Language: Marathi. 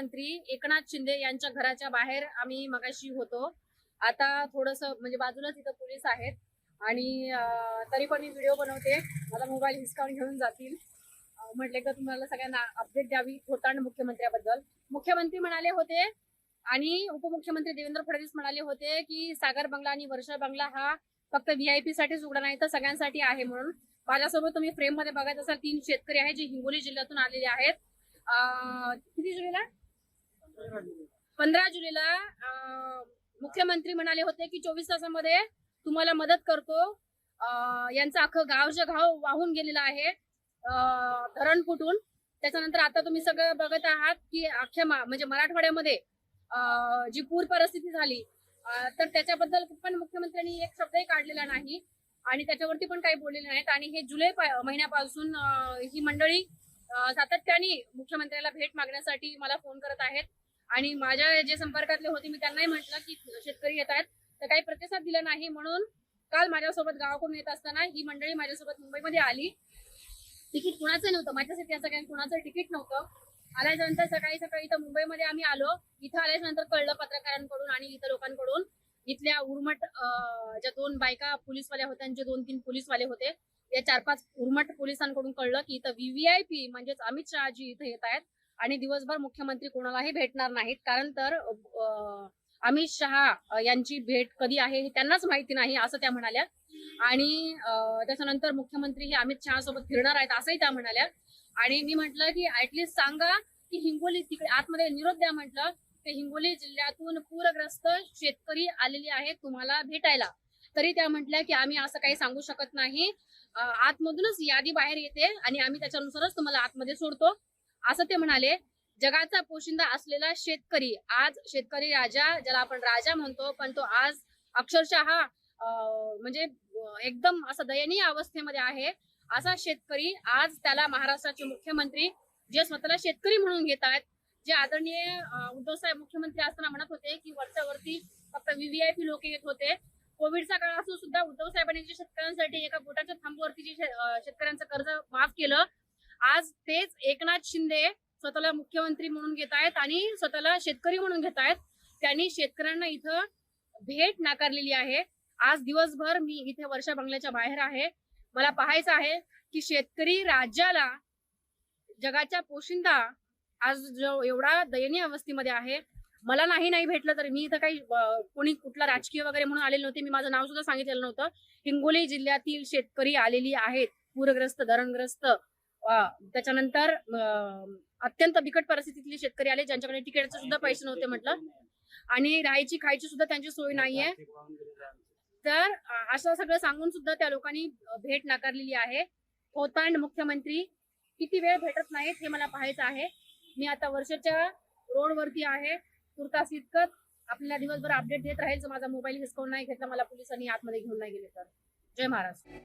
उपमुख्यमंत्री एकनाथ शिंदे यांच्या घराच्या बाहेर आम्ही मगाशी होतो. आता थोडस म्हणजे बाजूलाच इथं पोलीस आहेत. आणि तरी पण मी व्हिडिओ बनवते. माझा मोबाईल हिसकावून घेऊन जातील. म्हटले का तुम्हाला सगळ्यांना अपडेट द्यावी खोतांड मुख्यमंत्र्याबद्दल. मुख्यमंत्री म्हणाले होते आणि उपमुख्यमंत्री देवेंद्र फडणवीस म्हणाले होते की सागर बंगला आणि वर्षा बंगला हा फक्त व्हीआयपी साठीच उघडा नाही तर सगळ्यांसाठी आहे म्हणून. माझ्यासोबत तुम्ही फ्रेममध्ये बघत असाल तीन शेतकरी आहेत जे हिंगोली जिल्ह्यातून आलेले आहेत. किती जुलैला? पंधरा जुलैला मुख्यमंत्री म्हणाले होते की चोवीस तासामध्ये तुम्हाला मदत करतो. अं, यांचं अख्खं घाव गाव वाहून गेलेलं आहे धरण फुटून. त्याच्यानंतर आता तुम्ही सगळं बघत आहात की अख्ख्या मा- म्हणजे मराठवाड्यामध्ये जी पूर परिस्थिती झाली तर त्याच्याबद्दल पण मुख्यमंत्र्यांनी एक शब्दही काढलेला नाही आणि त्याच्यावरती पण काही बोललेले नाहीत. आणि हे जुलै महिन्यापासून ही मंडळी सातत्याने मुख्यमंत्र्याला भेट मागण्यासाठी मला फोन करत आहेत. आणि माझ्या जे संपर्कातले होते मी त्यांनाही म्हटलं की शेतकरी येत आहेत तर काही प्रतिसाद दिला नाही. म्हणून काल माझ्यासोबत गावाकडून येत असताना ही मंडळी माझ्यासोबत मुंबईमध्ये आली. तिकीट कुणाचं नव्हतं माझ्यासाठी असं काही कुणाचं तिकीट नव्हतं. आल्याच्यानंतर सकाळी सकाळी इथं मुंबईमध्ये आम्ही आलो. इथं आल्याच्यानंतर कळलं पत्रकारांकडून आणि इतर लोकांकडून. इथल्या उर्मट ज्या दोन बायका पोलीसवाल्या होत्या जे दोन तीन पोलीसवाले होते या चार पाच उर्मट पोलिसांकडून कळलं की इथं व्हीव्हीआयपी म्हणजेच अमित शहाजी इथं येत आहेत. आणि दिवसभर मुख्यमंत्री कोणालाही भेटणार नाहीत. कारण तर अमित शहा यांची भेट कधी आहे हे त्यांनाच माहिती नाही असं त्या म्हणाल्या. आणि त्याच्यानंतर मुख्यमंत्री हे अमित शहा सोबत फिरणार आहेत असंही त्या म्हणाल्या. आणि मी म्हटलं की ऍटलिस्ट सांगा की हिंगोली तिकडे आतमध्ये निरोध द्या म्हटलं. ते हिंगोली जिल्ह्यातून पूरग्रस्त शेतकरी आलेले आहेत तुम्हाला भेटायला. तरी त्या म्हटल्या की आम्ही असं काही सांगू शकत नाही. आतमधूनच यादी बाहेर येते आणि आम्ही त्याच्यानुसारच तुम्हाला आतमध्ये सोडतो. असं ते म्हणाले जगाचा पोशिंदा असलेला शेतकरी आज शेतकरी राजा ज्याला आपण राजा म्हणतो पण तो आज अक्षरशः म्हणजे एकदम असं दयनीय अवस्थेमध्ये आहे. असा शेतकरी आज त्याला महाराष्ट्राचे मुख्यमंत्री जे स्वतःला शेतकरी म्हणून घेत आहेत जे आदरणीय उद्धव साहेब मुख्यमंत्री असताना म्हणत होते की वरच्यावरती फक्त व्हीव्हीआयपी लोक येत होते. कोविडचा काळ असून सुद्धा उद्धव साहेबांनी जे शेतकऱ्यांसाठी एका बोटाच्या थांबवरती जे शेतकऱ्यांचं कर्ज माफ केलं आज तेच एकनाथ शिंदे स्वतःला मुख्यमंत्री म्हणून घेत आहेत आणि स्वतःला शेतकरी म्हणून घेत आहेत. त्यांनी शेतकऱ्यांना इथं भेट नाकारलेली आहे. आज दिवसभर मी इथे वर्षा बंगल्याच्या बाहेर आहे. मला पाहायचं आहे की शेतकरी राज्याला जगाच्या पोशिंदा आज जो एवढा दयनीय अवस्थेमध्ये आहे. मला नाही नाही भेटलं तर मी इथं काही कोणी कुठला राजकीय वगैरे म्हणून आलेले नव्हते. मी माझं नाव सुद्धा सांगितलेलं नव्हतं. हिंगोली जिल्ह्यातील शेतकरी आलेली आहेत. पूरग्रस्त धरणग्रस्त त्याच्यानंतर अत्यंत बिकट परिस्थितीतले शेतकरी आले ज्यांच्याकडे तिकीटचे सुद्धा पैसे नव्हते म्हटलं. आणि राहायची खायची सुद्धा त्यांची सोय नाहीये तर असं सगळं सांगून सुद्धा त्या लोकांनी भेट नाकारलेली आहे. होतांड मुख्यमंत्री किती वेळ भेटत नाहीत हे मला पाहायचं आहे. मी आता वर्षाच्या रोडवरती आहे. तुर्तास इतकंच आपल्याला दिवसभर अपडेट देत राहील. माझा मोबाईल हिसकावून नाही घेतला मला पोलिसांनी आतमध्ये घेऊन नाही गेले तर. जय महाराष्ट्र.